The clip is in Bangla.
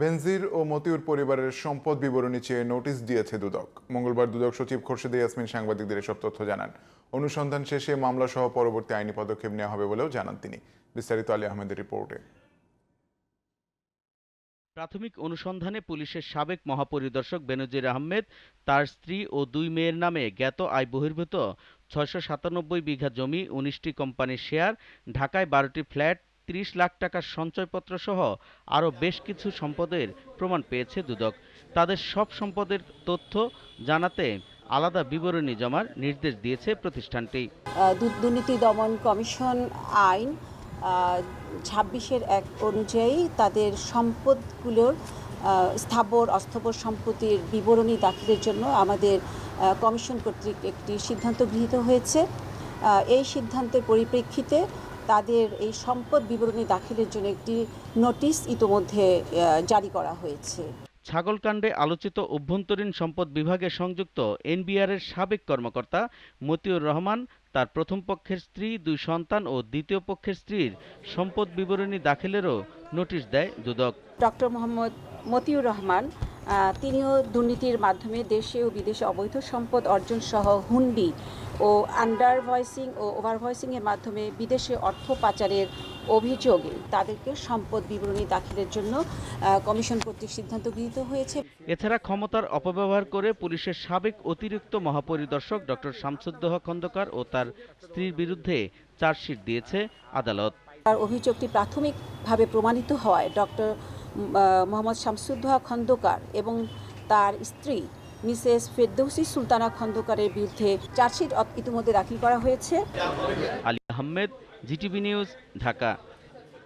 বেনজির ও মতিউর পরিবারের সম্পদ বিবরণী চেয়ে নোটিশ দিয়েছে দুদক। মঙ্গলবার দুদক সচিব খোরশেদে ইয়াসমিন সাংবাদিকদের এসব তথ্য জানান। অনুসন্ধান শেষে মামলা সহ পরবর্তী আইনি পদক্ষেপ নেওয়া হবে বলেও জানান তিনি। বিস্তারিত আলী আহমেদের রিপোর্টে। প্রাথমিক অনুসন্ধানে পুলিশের সাবেক মহাপরিদর্শক বেনজির আহমেদ, তার স্ত্রী ও দুই মেয়ের নামে জ্ঞাত আয় বহির্ভূত ছয়শো সাতানব্বই বিঘা জমি, উনিশটি কোম্পানির শেয়ার, ঢাকায় বারোটি ফ্ল্যাট ত্রিশ লাখ টাকার সঞ্চয়পত্র সহ আরও বেশ কিছু সম্পদের প্রমাণ পেয়েছে দুদক। তাদের সব সম্পদের তথ্য জানাতে আলাদা বিবরণী জমার নির্দেশ দিয়েছে প্রতিষ্ঠানটি। দুর্নীতি দমন কমিশন আইন ছাব্বিশের এক অনুযায়ী তাদের সম্পদগুলোর স্থাবর অস্থাবর সম্পত্তির বিবরণী দাখিলের জন্য আমাদের কমিশন কর্তৃক একটি সিদ্ধান্ত গৃহীত হয়েছে। এই সিদ্ধান্তের পরিপ্রেক্ষিতে তাদের এই সম্পদ বিবরণী দাখিলের জন্য একটি নোটিশ ইতোমধ্যে জারি করা হয়েছে। ছাগলকাণ্ডে আলোচিত অভ্যন্তরীণ সম্পদ বিভাগে সংযুক্ত এনবিআরের সাবেক কর্মকর্তা মতিউর রহমান তার প্রথম পক্ষের স্ত্রী দুই সন্তান ও দ্বিতীয় পক্ষের স্ত্রীর সম্পদ বিবরণী দাখিলেরও নোটিশ দেয় দুদক। ডক্টর মোহাম্মদ মতিউর রহমান তিনিও দুর্নীতির মাধ্যমে দেশে ও বিদেশে অবৈধ সম্পদ অর্জন সহ হুন্ডি ও আন্ডার ভয়েসিং ও ওভার ভয়েসিংয়ের মাধ্যমে বিদেশে অর্থ পাচারের অভিযোগে তাদেরকে সম্পদ বিবরণী দাখিলের জন্য কমিশন কর্তৃক সিদ্ধান্ত গৃহীত হয়েছে। এছাড়া ক্ষমতার অপব্যবহার করে পুলিশের সাবেক অতিরিক্ত মহাপরিদর্শক ডক্টর শামসুদ্দোহা খন্দকার ও তার স্ত্রীর বিরুদ্ধে চার্জশিট দিয়েছে আদালত। তার অভিযোগটি প্রাথমিকভাবে প্রমাণিত হওয়ায় ডক্টর মোহাম্মদ শামসুদ্দোহা খন্দকার এবং তার স্ত্রী মিসেস ফেরদৌসি সুলতানা খন্দকারের বিরুদ্ধে চার্জশিট ইতিমধ্যে দাখিল করা হয়েছে। Ali Ahmed, GTV news, Dhaka.